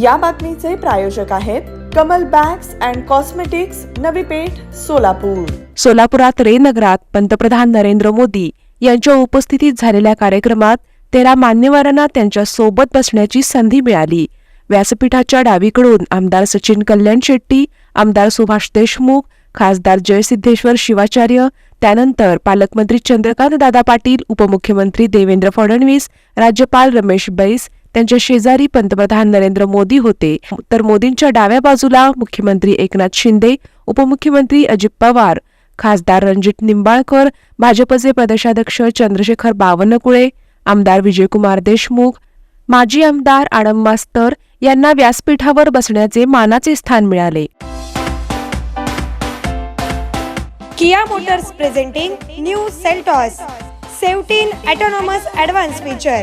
या बातमीचे प्रायोजक आहेत Kamal bags and cosmetics Navi Peth Solapur. सोलापुरात रे नगरात पंतप्रधान नरेंद्र मोदी यांच्या उपस्थितीत झालेल्या कार्यक्रमात तेरा मान्यवरांना त्यांच्यासोबत बसण्याची संधी मिळाली. व्यासपीठाच्या डावीकडून आमदार सचिन कल्याण शेट्टी आमदार सुभाष देशमुख खासदार जयसिद्धेश्वर शिवाचार्य त्यानंतर पालकमंत्री चंद्रकांत दादा पाटील उपमुख्यमंत्री देवेंद्र फडणवीस राज्यपाल रमेश बैस त्यांच्या शेजारी पंतप्रधान नरेंद्र मोदी होते. तर मोदींच्या डाव्या बाजूला मुख्यमंत्री एकनाथ शिंदे उपमुख्यमंत्री अजित पवार खासदार रणजित निंबाळकर भाजपचे प्रदेशाध्यक्ष चंद्रशेखर बावनकुळे आमदार विजयकुमार देशमुख माजी आमदार आडम मास्तर यांना व्यासपीठावर बसण्याचे मानाचे स्थान मिळाले. Kia motors presenting new Seltos 17 autonomous advance feature.